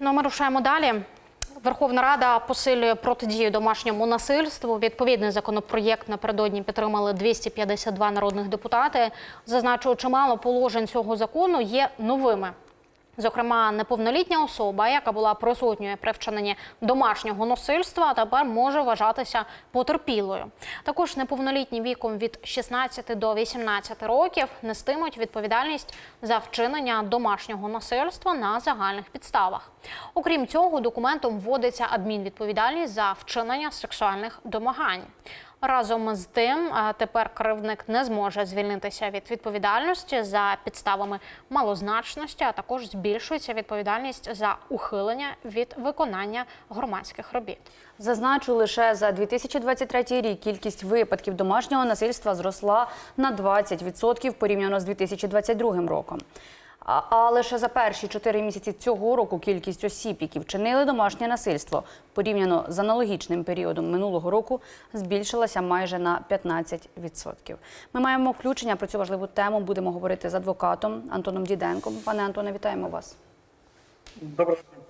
Ну, ми рушаємо далі. Верховна Рада посилює протидію домашньому насильству. Відповідний законопроєкт напередодні підтримали 252 народних депутати. Зазначу, чимало положень цього закону є новими. Зокрема, неповнолітня особа, яка була присутньою при вчиненні домашнього насильства, тепер може вважатися потерпілою. Також неповнолітні віком від 16 до 18 років нестимуть відповідальність за вчинення домашнього насильства на загальних підставах. Окрім цього, документом вводиться адмінвідповідальність за вчинення сексуальних домагань. Разом з тим, тепер кривдник не зможе звільнитися від відповідальності за підставами малозначності, а також збільшується відповідальність за ухилення від виконання громадських робіт. Зазначу, лише за 2023 рік кількість випадків домашнього насильства зросла на 20% порівняно з 2022 роком. А, а лише за перші чотири місяці цього року кількість осіб, які вчинили домашнє насильство, порівняно з аналогічним періодом минулого року, збільшилася майже на 15%. Ми маємо включення про цю важливу тему. Будемо говорити з адвокатом Антоном Діденком. Пане Антоне, вітаємо вас. Доброго дня.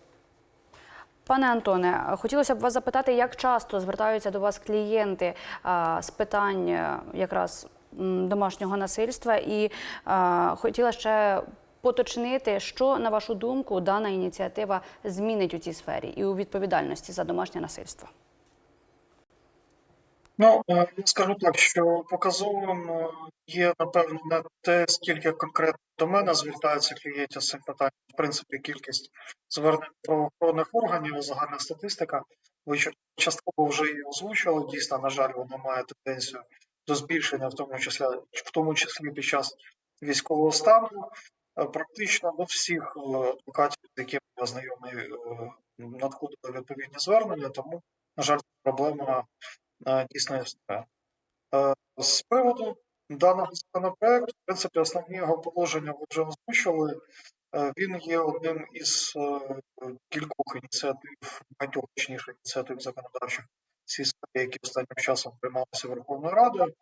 Пане Антоне, хотілося б вас запитати, як часто звертаються до вас клієнти а, з питань е, якраз домашнього насильства, і а, хотіла ще поточнити, що на вашу думку дана ініціатива змінить у цій сфері і у відповідальності за домашнє насильство. Ну, е, скажу так, що показовим е, є, напевно, не те, скільки конкретно до мене звертаються клієнтів з цим питанням. В принципі, кількість звернень правоохоронних органів, загальна статистика. Ви ча- частково вже її озвучили. Дійсно, на жаль, вона має тенденцію до збільшення, в тому числі, в тому числі під час військового стану. Е, Практично до всіх е, адвокатів, з якими я знайомий, е, надходили відповідні звернення, тому, на жаль, проблема дійсно існує. З приводу даного законопроекту, в принципі, основні його положення ви вже озвучили. Він є одним із кількох ініціатив, багатьох точніше ініціатив законодавчих сфері, які останнім часом приймалися Верховною Радою.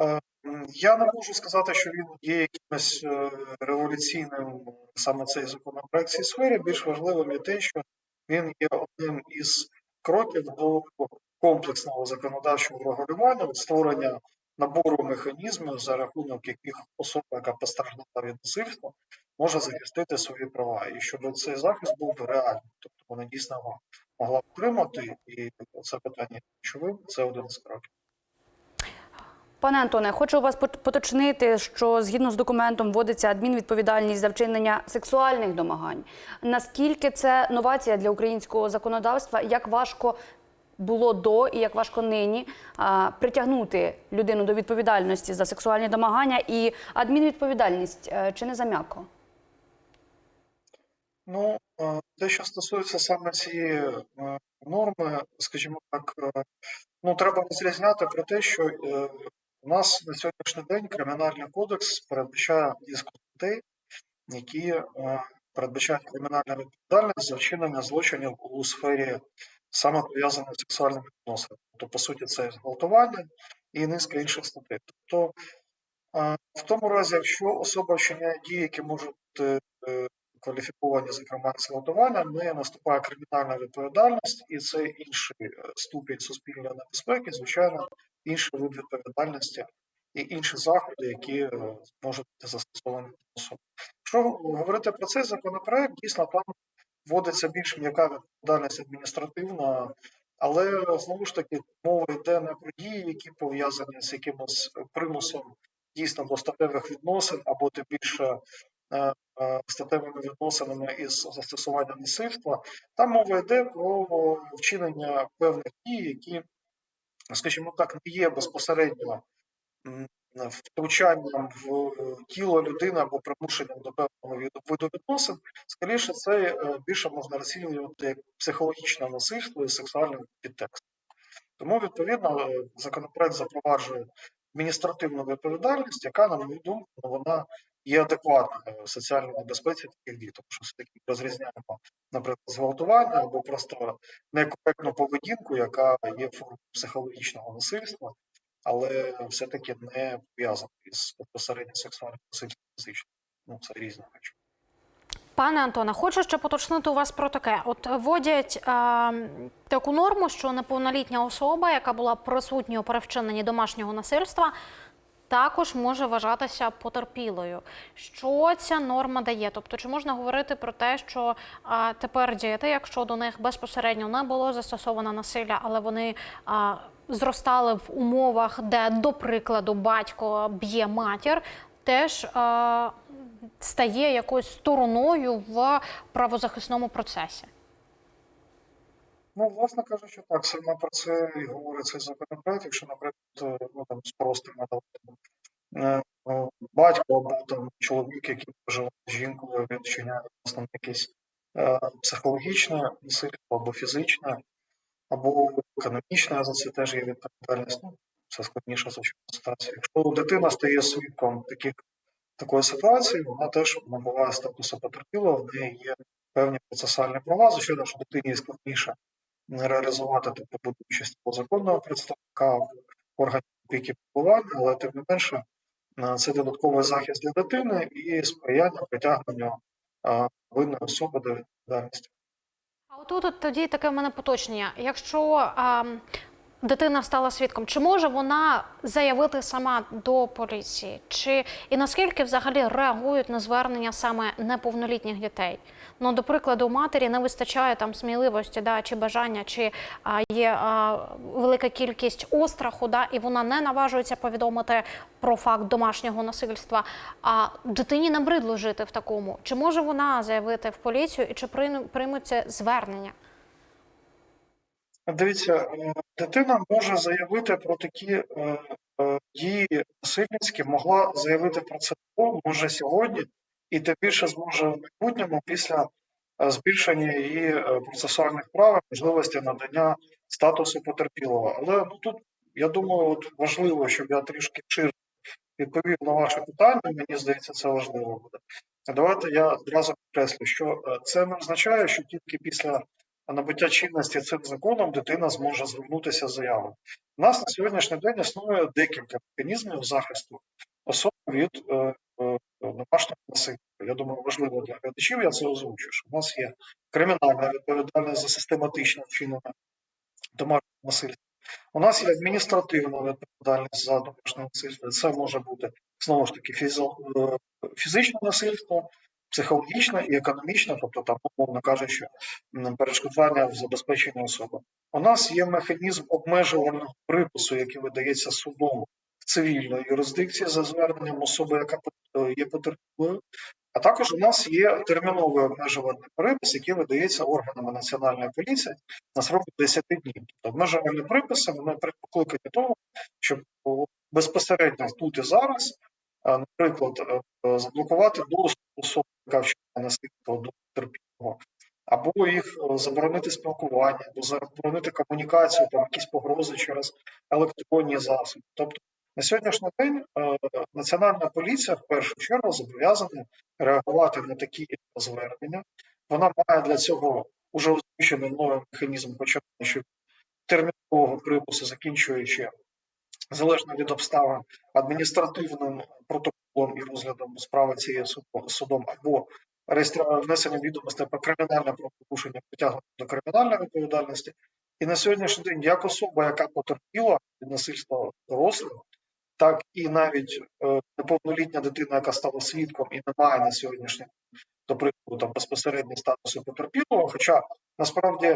Е, Я не можу сказати, що він є якимось е, революційним саме цей законопроект в цій сфері. Більш важливим є те, що він є одним із кроків до комплексного законодавчого регулювання, створення набору механізмів, за рахунок яких особа, яка постраждала від насильства, може захистити свої права, і щоб цей захист був реальним, тобто вона дійсно могла отримати, і це питання ключовим, це один з кроків. Пане Антоне, хочу вас поточнити, що згідно з документом вводиться адмінвідповідальність за вчинення сексуальних домагань. Наскільки це новація для українського законодавства? Як важко було до і як важко нині а, притягнути людину до відповідальності за сексуальні домагання і адмінвідповідальність е, чи не зам'яко? Ну, е, те, що стосується саме цієї е, норми, скажімо так, ну треба розрізняти про те, що у нас на сьогоднішній день кримінальний кодекс передбачає низку статей, які е, передбачають кримінальну відповідальність за вчинення злочинів у сфері саме пов'язаних з сексуальними відносинами. Тобто, по суті, це зґвалтування і низка інших статей. Тобто, е, в тому разі, якщо особа вчиняє дії, які можуть е, кваліфіковані, зокрема, зґвалтування, в неї наступає кримінальна відповідальність, і це інший ступінь суспільної небезпеки, звичайно, інший вид відповідальності і інші заходи, які е, можуть бути застосовані особи. Якщо говорити про цей законопроект, дійсно там вводиться більш м'яка відповідальність адміністративна, але знову ж таки мова йде не про дії, які пов'язані з якимось примусом дійсно до статевих відносин, або тим більше е, е, статевими відносинами із застосуванням насильства. Там мова йде про вчинення певних дій, які, скажімо так, не є безпосередньо втручанням в тіло людини або примушенням до певного виду відносин, скоріше це е, більше можна розцінювати як психологічне насильство і сексуальним підтекстом. Тому, відповідно, е, законопроект запроваджує адміністративну відповідальність, яка, на мою думку, вона є адекватною соціальній небезпеці таких дій, що все-таки розрізняємо, наприклад, зґвалтування або просто некоректну поведінку, яка є формою психологічного насильства, але все-таки не пов'язана із безпосередньо сексуальним насильством фізичним. Ну, це різні речі. Пане Антоне, хочу ще поточнити у вас про таке. От вводять е, таку норму, що неповнолітня особа, яка була присутня у перевчиненні домашнього насильства, також може вважатися потерпілою. Що ця норма дає? Тобто, чи можна говорити про те, що а, тепер діти, якщо до них безпосередньо не було застосовано насилля, але вони а, зростали в умовах, де, до прикладу, батько б'є матір, теж а, стає якоюсь стороною в правозахисному процесі? Ну, власне кажучи, так, саме про це і говорить цей законопроект, якщо, наприклад, е, ну там спростимо е, е, батько або там чоловік, який проживає з жінкою, він вчиняє власне якесь е, психологічне насильство або фізичне, або економічне, за це теж є відповідальність. Ну, це складніша звичайно ситуація. Якщо дитина стає свідком таких такої ситуації, вона теж набуває статусу потерпілого, в неї є певні процесуальні права. Звичайно, що дитині складніше реалізувати тобто буде участь законного представника в органі опіки піклування, але тим не менше е, це додатковий захист для дитини і сприяння притягненню е, винної особи до відповідальності. А отут от тоді таке в мене поточення. Якщо а, дитина стала свідком, чи може вона заявити сама до поліції? Чи і наскільки взагалі реагують на звернення саме неповнолітніх дітей? Ну, до прикладу, матері не вистачає там сміливості, да, чи бажання, чи а, є а, велика кількість остраху, да, і вона не наважується повідомити про факт домашнього насильства. А дитині набридло жити в такому. Чи може вона заявити в поліцію і чи приймуть приймуть це звернення? Дивіться, е, дитина може заявити про такі е, е, дії насильницькі, могла заявити про це може сьогодні, і тим більше зможе в майбутньому після збільшення її процесуальних прав, можливості надання статусу потерпілого. Але ну тут я думаю, от важливо, щоб я трішки ширше відповів на ваше питання. Мені здається, це важливо буде. Давайте я одразу підкреслю, що це не означає, що тільки після набуття чинності цим законом дитина зможе звернутися з заявою. У нас на сьогоднішній день існує декілька механізмів захисту особи від е, е, домашнього насильства. Я думаю, важливо для глядачів, я це озвучу. Що у нас є кримінальна відповідальність за систематичне вчинення домашнього насильства. У нас є адміністративна відповідальність за домашнє насильство. Це може бути знову ж таки е, фізичне насильство, психологічне і економічне, тобто там, умовно кажучи, перешкоджання в забезпеченні особи. У нас є механізм обмежувального припису, який видається судом в цивільної юрисдикції за зверненням особи, яка е, є потерпілою. А також у нас є терміновий обмежувальний припис, який видається органами національної поліції на срок 10 днів. Тобто обмежувальні приписи вони покликані того, щоб безпосередньо тут і зараз, е, наприклад, е, заблокувати доступ вчиняє насильство до потерпілого, або їх е, заборонити спілкування, або заборонити комунікацію, там якісь погрози через електронні засоби. Тобто на сьогоднішній день е, Національна поліція в першу чергу зобов'язана реагувати на такі звернення. Вона має для цього уже озвучений новий механізм, починаючи термінового припису, закінчуючи залежно від обставин адміністративним протоколом і розглядом справи суд- судом або реєстра- внесення відомостей про кримінальне правопорушення притягнення до кримінальної відповідальності. І на сьогоднішній день як особа, яка потерпіла від насильства дорослого, так і навіть е, неповнолітня дитина, яка стала свідком і не має на сьогоднішній день, до прикладу, там безпосередньо статусу потерпілого. Хоча насправді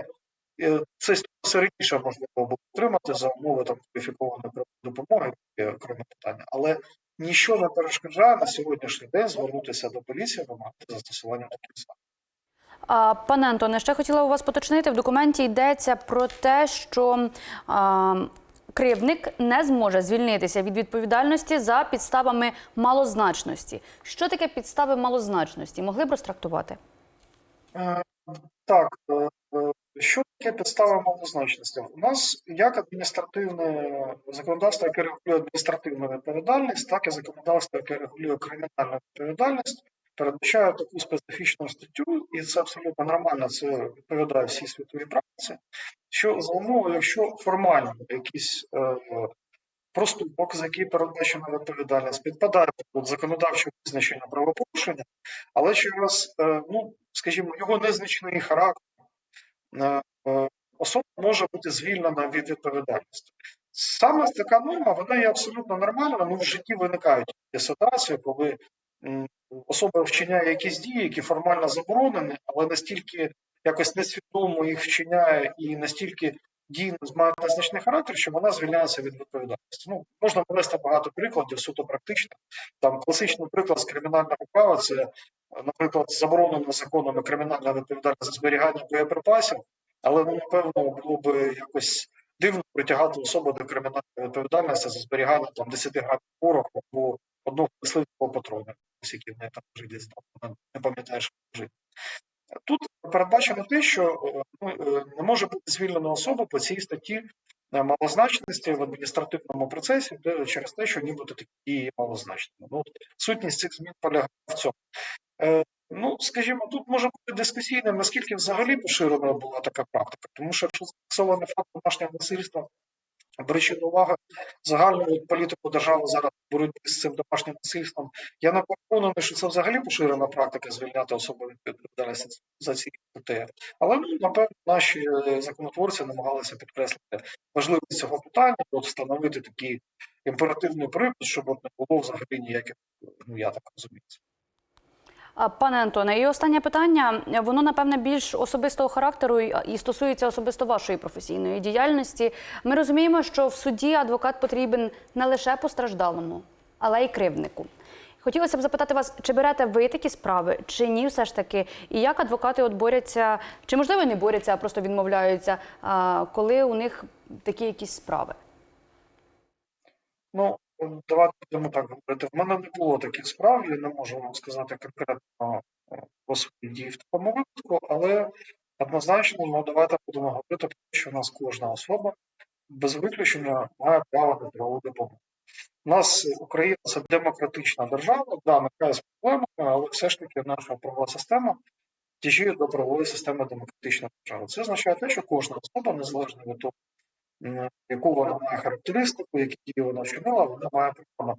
е, цей статус раніше можливо було отримати за умови там кваліфікованої допомоги, окреме питання, але нічого не перешкоджає на сьогоднішній день звернутися до поліції вимагати застосування таких заходів. Пане Антоне, ще хотіла у вас поточнити. В документі йдеться про те, що а, кривдник не зможе звільнитися від відповідальності за підставами малозначності. Що таке підстави малозначності? Могли б розтрактувати? Е, Так, е, що таке підстава малозначності? У нас як адміністративне законодавство, яке регулює адміністративну відповідальність, так і законодавство, яке регулює кримінальну відповідальність, передбачає таку специфічну статтю, і це абсолютно нормально, це відповідає всій світовій практиці. Що за умови, якщо формально якісь е, проступок, за який передбачена відповідальність, підпадає під законодавче визначення правопорушення, але через, е, ну, скажімо, його незначний характер, особа може бути звільнена від відповідальності. Саме така норма, вона є абсолютно нормальна, ну в житті виникають ситуації, коли особа вчиняє якісь дії, які формально заборонені, але настільки якось несвідомо їх вчиняє і настільки дії мають незначний характер, що вона звільняється від відповідальності. Ну можна привести багато прикладів, суто практично. Там класичний приклад з кримінального права це, наприклад, заборонена законами кримінальна відповідальність за зберігання боєприпасів, але ну, напевно було б якось дивно притягати особу до кримінальної відповідальності за зберігання там 10 грамів пороху або одного мисливського патрона, який в неї там там, не пам'ятає, що лежить. Тут передбачено те, що е, ну, е, не може бути звільнена особа по цій статті е, малозначності в адміністративному процесі через те, що нібито такі дії є малозначними. Ну, сутність цих змін полягає в цьому. Ну, скажімо, тут може бути дискусійним, наскільки взагалі поширена була така практика, тому що якщо зафіксований факт домашнього насильства беручи до уваги загальну політику держави зараз в боротьбі з цим домашнім насильством, я не переконаний, що це взагалі поширена практика звільняти особи від відповідальності за ці статтеї. Але ну, напевно наші е, законотворці намагалися підкреслити важливість цього питання, от встановити такий імперативний припис, щоб не було взагалі ніяких, ну я так розумію. Пане Антоне, і останнє питання. Воно напевне більш особистого характеру і стосується особисто вашої професійної діяльності. Ми розуміємо, що в суді адвокат потрібен не лише постраждалому, але й кривднику. Хотілося б запитати вас, чи берете ви такі справи, чи ні, все ж таки, і як адвокати от борються, чи можливо не борються, а просто відмовляються, коли у них такі якісь справи? Ну, давайте будемо так говорити. В мене не було таких справ, я не можу вам сказати конкретно е, про свої дії в такому випадку, але однозначно, ну давайте будемо говорити про те, що у нас кожна особа без виключення має право на правову допомогу. У нас Україна це демократична держава, да, нехай з проблемами, але все ж таки наша правова система тяжіє до правової системи демократичної держави. Це означає те, що кожна особа, незалежно від того, яку вона має характеристику, які дії вона вчинила, вона має на допомогу.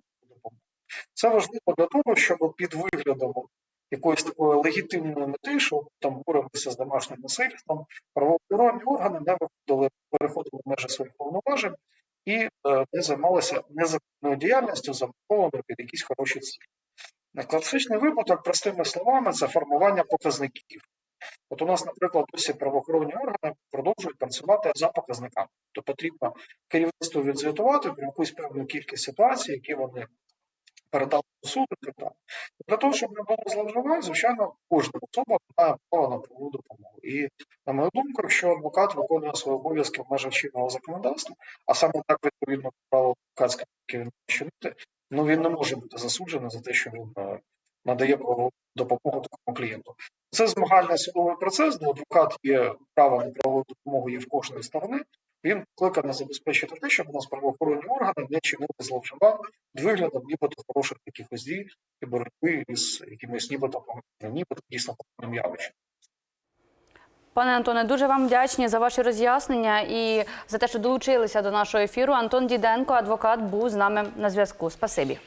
Це важливо для того, щоб під виглядом якоїсь такої легітимної мети, що там боремося з домашнім насильством, правоохоронні органи не виходили, переходили межі своїх повноважень і е, не займалися незаконною діяльністю, замовленою під якісь хороші цілі. Класичний випадок, простими словами, це формування показників. От у нас, наприклад, досі правоохоронні органи продовжують працювати за показниками. Тобто потрібно керівництву відзвітувати про якусь певну кількість ситуацій, які вони передали до суду. Для того, щоб не було зловживань, звичайно, кожна особа має право на правову допомогу. І, на мою думку, якщо адвокат виконує свої обов'язки в межах чинного законодавства, а саме так відповідно адвокатської він чинити, ну він не може бути засуджений за те, що він е, надає правову допомогу такому клієнту. Це змагальний судовий процес, де адвокат є право на правову допомогу є в кожної сторони. Він покликаний забезпечити те, щоб у нас правоохоронні органи не чинили зловживань виглядом нібито хороших якихось дій і боротьби із якимось нібито нібито дійсно поганим явищем. Пане Антоне, дуже вам вдячні за ваші роз'яснення і за те, що долучилися до нашого ефіру. Антон Діденко, адвокат, був з нами на зв'язку. Спасибі.